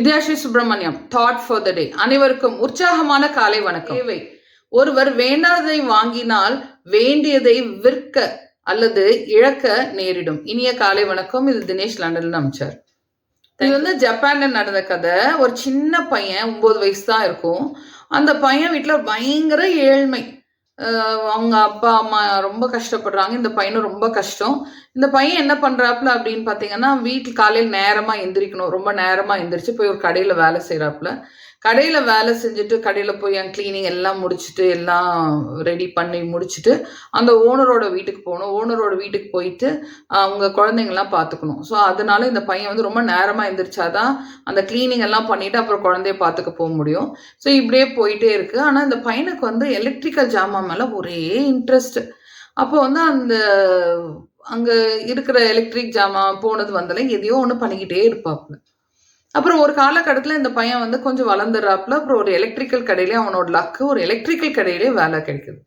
Meenakshi Subramaniam thought for the day அனைவருக்கும் உற்சாகமான காலை வணக்கம். தேவை. ஒருவர் வேண்டாததை வாங்கினால் வேண்டியதை விற்க அல்லது இழக்க நேரிடும். இனிய காலை வணக்கம். இது தினேஷ் லண்டன்ல அமைச்சார். இது வந்து ஜப்பான்ல நடந்த கதை. ஒரு சின்ன பையன் ஒன்பது வயசு தான் இருக்கும். அந்த பையன் வீட்டில் பயங்கர ஏழ்மை. அவங்க அப்பா அம்மா ரொம்ப கஷ்டப்படுறாங்க. இந்த பையனும் ரொம்ப கஷ்டம். இந்த பையன் என்ன பண்றாப்புல அப்படின்னு பார்த்தீங்கன்னா வீட்டில் காலையில் நேரமா எந்திரிக்கணும். ரொம்ப நேரமா எந்திரிச்சு போய் ஒரு கடையில் வேலை செய்யறாப்புல கடையில் வேலை செஞ்சுட்டு கடையில் போய் என் கிளீனிங் எல்லாம் முடிச்சுட்டு எல்லாம் ரெடி பண்ணி முடிச்சுட்டு அந்த ஓனரோட வீட்டுக்கு போகணும். ஓனரோட வீட்டுக்கு போயிட்டு அவங்க குழந்தைங்கள்லாம் பார்த்துக்கணும். ஸோ அதனால இந்த பையன் வந்து ரொம்ப நேரமாக எந்திரிச்சாதான் அந்த க்ளீனிங் எல்லாம் பண்ணிவிட்டு அப்புறம் குழந்தைய பார்த்துக்க போக முடியும். ஸோ இப்படியே போயிட்டே இருக்குது ஆனால் இந்த பையனுக்கு வந்து எலக்ட்ரிக்கல் ஜாமான் மேலே ஒரே இன்ட்ரெஸ்ட் அப்போ வந்து அந்த அங்கே இருக்கிற எலக்ட்ரிக் ஜாமான் போனது வந்தாலே எதையோ ஒன்று பண்ணிக்கிட்டே இருப்பாப்புல. அப்புறம் ஒரு காலகட்டத்தில் இந்த பையன் வந்து கொஞ்சம் வளர்ந்துடுறாப்புல. அப்புறம் ஒரு எலக்ட்ரிக்கல் கடையிலே அவனோட லக்கு ஒரு எலக்ட்ரிக்கல் கடையிலே வேலை கிடைக்குது.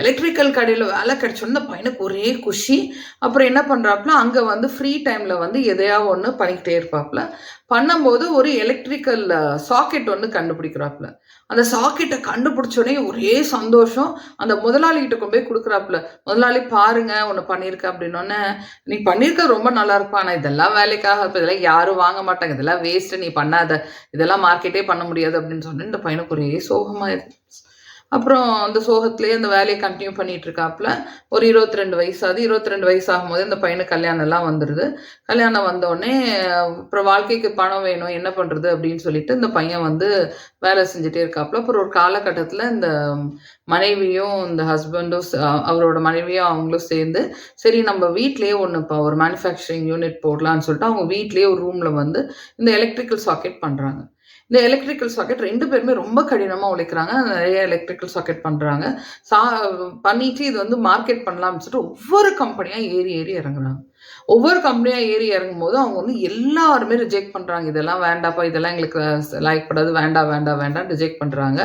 எலக்ட்ரிக்கல் கடையில் வேலை கிடைச்சோன்னு அந்த பையனுக்கு ஒரே குஷி. அப்புறம் என்ன பண்ணுறாப்புல அங்கே வந்து ஃப்ரீ டைமில் வந்து எதையாவது ஒன்று பண்ணிக்கிட்டே இருப்பாப்புல. பண்ணும்போது ஒரு எலக்ட்ரிக்கல் சாக்கெட் ஒன்று கண்டுபிடிக்கிறாப்புல. அந்த சாக்கெட்டை கண்டுபிடிச்சோடனே ஒரே சந்தோஷம். அந்த முதலாளிகிட்ட கொண்டு போய் கொடுக்குறாப்புல முதலாளி பாருங்க ஒன்று பண்ணியிருக்க அப்படின்னோடனே நீ பண்ணியிருக்க ரொம்ப நல்லா இருப்பா. ஆனால் இதெல்லாம் வேலைக்காக இதெல்லாம் யாரும் வாங்க மாட்டாங்க. இதெல்லாம் வேஸ்ட்டு நீ பண்ணாத. இதெல்லாம் மார்க்கெட்டே பண்ண முடியாது. அப்படின்னு சொன்னேன் இந்த பையனுக்கு ஒரே சோகமாக இருக்கு அப்புறம் அந்த சோகத்திலேயே அந்த வேலையை கண்டினியூ பண்ணிட்டு இருக்காப்புல ஒரு இருபத்தி ரெண்டு வயசாகுது இருபத்தி ரெண்டு வயசு ஆகும்போது அந்த பையனுக்கு கல்யாணம் எல்லாம் வந்துடுது கல்யாணம் வந்தோடனே அப்புறம் வாழ்க்கைக்கு பணம் வேணும் என்ன பண்ணுறது அப்படின்னு சொல்லிட்டு இந்த பையன் வந்து வேலை செஞ்சுட்டே இருக்காப்புல. அப்புறம் ஒரு காலகட்டத்தில் இந்த மனைவியும் இந்த ஹஸ்பண்டும் அவரோட மனைவியும் அவங்களும் சேர்ந்து சரி நம்ம வீட்லேயே ஒன்று இப்போ ஒரு மேனுஃபேக்சரிங் யூனிட் போடலான்னு சொல்லிட்டு அவங்க வீட்லேயே ஒரு ரூமில் வந்து இந்த எலக்ட்ரிக்கல் சாக்கெட் பண்ணுறாங்க இந்த எலக்ட்ரிக்கல் சாக்கெட் ரெண்டு பேருமே ரொம்ப கடினமாக உழைக்கிறாங்க. நிறைய எலக்ட்ரிக்கல் சாக்கெட் பண்ணுறாங்க சா பண்ணிட்டு இது வந்து மார்க்கெட் பண்ணலாம்னு சொல்லிட்டு ஒவ்வொரு கம்பெனியாக ஏறி ஏறி இறங்குறாங்க. ஒவ்வொரு கம்பெனியாக ஏறி இறங்கும் போது அவங்க வந்து எல்லாருமே ரிஜெக்ட் பண்ணுறாங்க இதெல்லாம் வேண்டாப்பா இதெல்லாம் எங்களுக்கு லைக்படாது வேண்டாம் வேண்டாம் வேண்டாம் ரிஜெக்ட் பண்ணுறாங்க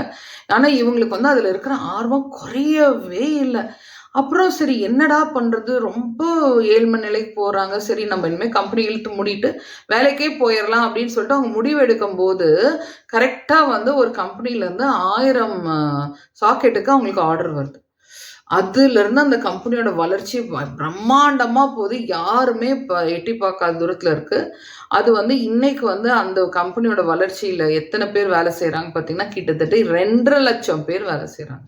ஆனால் இவங்களுக்கு வந்து அதில் இருக்கிற ஆர்வம் குறையவே இல்லை. அப்புறம் சரி என்னடா பண்ணுறது ரொம்ப ஏழ்மை நிலைக்கு போகிறாங்க சரி நம்ம இனிமேல் கம்பெனி இழுத்து மூடிட்டு வேலைக்கே போயிடலாம் அப்படின்னு சொல்லிட்டு அவங்க முடிவு எடுக்கும் போது கரெக்டாக வந்து ஒரு கம்பெனிலேருந்து ஆயிரம் சாக்கெட்டுக்கு அவங்களுக்கு ஆர்டர் வருது. அதுலேருந்து அந்த கம்பெனியோட வளர்ச்சி பிரம்மாண்டமாக போகுது. யாருமே இப்போ எட்டி பார்க்காத தூரத்தில் இருக்குது அது வந்து இன்னைக்கு வந்து அந்த கம்பெனியோட வளர்ச்சியில் எத்தனை பேர் வேலை செய்கிறாங்க பார்த்தீங்கன்னா கிட்டத்தட்ட ரெண்டரை லட்சம் பேர் வேலை செய்கிறாங்க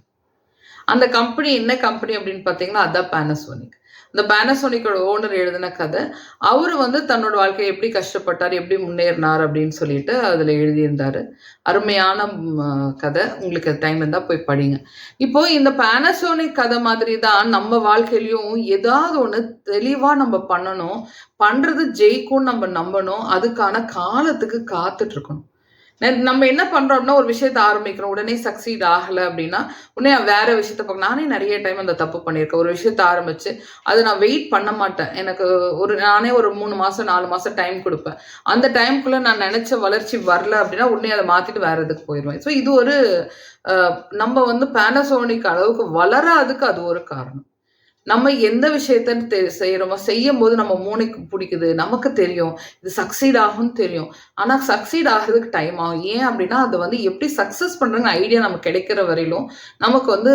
அந்த கம்பெனி என்ன கம்பெனி அப்படின்னு பார்த்தீங்கன்னா அதான் பேனசோனிக் இந்த பேனசோனிக்கோட ஓனர் எழுதின கதை அவர் வந்து தன்னோட வாழ்க்கையை எப்படி கஷ்டப்பட்டார் எப்படி முன்னேறினார் அப்படின்னு சொல்லிட்டு அதில் எழுதியிருந்தார். அருமையான கதை. உங்களுக்கு டைம் இருந்தால் போய் படிங்க. இப்போ இந்த பேனசோனிக் கதை மாதிரி தான் நம்ம வாழ்க்கையிலையும் ஏதாவது ஒன்று தெளிவாக நம்ம பண்ணணும். பண்ணுறது ஜெயிக்கும் நம்ம நம்பணும். அதுக்கான காலத்துக்கு காத்துட்டு இருக்கணும். நம்ம என்ன பண்றோம்னா அப்படின்னா ஒரு விஷயத்த ஆரம்பிக்கிறோம். உடனே சக்சீட் ஆகலை அப்படின்னா உடனே வேற விஷயத்த பார்க்க நானே நிறைய டைம் அந்த தப்பு பண்ணியிருக்கேன். ஒரு விஷயத்த ஆரம்பிச்சு அது நான் வெயிட் பண்ண மாட்டேன். எனக்கு ஒரு நானே ஒரு மூணு மாசம் நாலு மாசம் டைம் கொடுப்பேன். அந்த டைம்குள்ள நான் நினைச்ச வளர்ச்சி வரல அப்படின்னா உடனே அதை மாத்திட்டு வேற இதுக்கு போயிடுவேன் ஸோ இது ஒரு நம்ம வந்து பேனசோனிக் அளவுக்கு வளராதுக்கு அது ஒரு காரணம். நம்ம எந்த விஷயத்த செய்யறோமோ செய்யும் போது நம்ம மூளைக்கு பிடிக்குது நமக்கு தெரியும். இது சக்சீட் ஆகும்னு தெரியும். ஆனால் சக்சீட் ஆகிறதுக்கு டைம் ஆகும். ஏன் அப்படின்னா அது வந்து எப்படி சக்ஸஸ் பண்ணுறங்க ஐடியா நமக்கு கிடைக்கிற வரையிலும் நமக்கு வந்து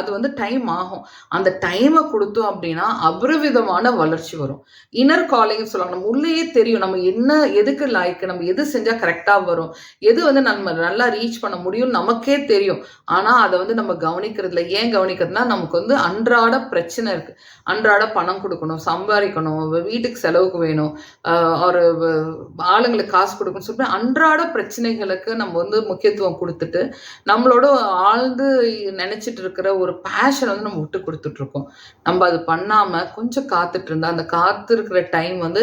அது வந்து டைம் ஆகும். அந்த டைமை கொடுத்தோம் அப்படின்னா அபரிவிதமான வளர்ச்சி வரும். இன்னர் காலிங்னு சொல்லுவாங்க. நம்ம உள்ளேயே தெரியும். நம்ம என்ன எதுக்கு லாய்க்கு நம்ம எது செஞ்சால் கரெக்டாக வரும்? எது வந்து நம்ம நல்லா ரீச் பண்ண முடியும் நமக்கே தெரியும். ஆனால் அதை வந்து நம்ம கவனிக்கிறதுல ஏன் கவனிக்கிறதுனா நமக்கு வந்து அன்றாட பிரச்சனை இருக்கு. அன்றாட பணம் கொடுக்கணும் சம்பாதிக்கணும் வீட்டுக்கு செலவுக்கு வேணும் ஒரு ஆளுங்களுக்கு காசு கொடுக்கணும் சொல்லிட்டு அன்றாட பிரச்சனைகளுக்கு நம்ம வந்து முக்கியத்துவம் கொடுத்துட்டு நம்மளோட ஆழ்ந்து நினைச்சிட்டு இருக்கிற ஒரு பேஷன் வந்து நம்ம விட்டு கொடுத்துட்டு இருக்கோம். நம்ம அது பண்ணாம கொஞ்சம் காத்துட்டு இருந்தா அந்த காத்து இருக்கிற டைம் வந்து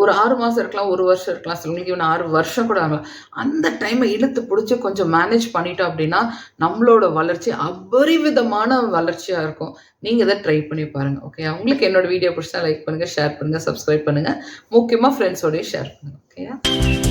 ஒரு ஆறு மாசம் இருக்கலாம் ஒரு வருஷம் இருக்கலாம் சிலவங்களுக்கு இவன் ஆறு வருஷம் கூட ஆகலாம். அந்த டைமை இழுத்து பிடிச்சி கொஞ்சம் மேனேஜ் பண்ணிட்டோம் அப்படின்னா நம்மளோட வளர்ச்சி அபரிவிதமான வளர்ச்சியா இருக்கும். நீங்கள் இதை ட்ரை பண்ணி பாருங்கள் ஓகே உங்களுக்கு என்னோட வீடியோ பிடிச்சா லைக் பண்ணுங்கள் ஷேர் பண்ணுங்கள் சப்ஸ்கிரைப் பண்ணுங்கள் முக்கியமாக ஃப்ரெண்ட்ஸோடய ஷேர் பண்ணுங்கள் ஓகேயா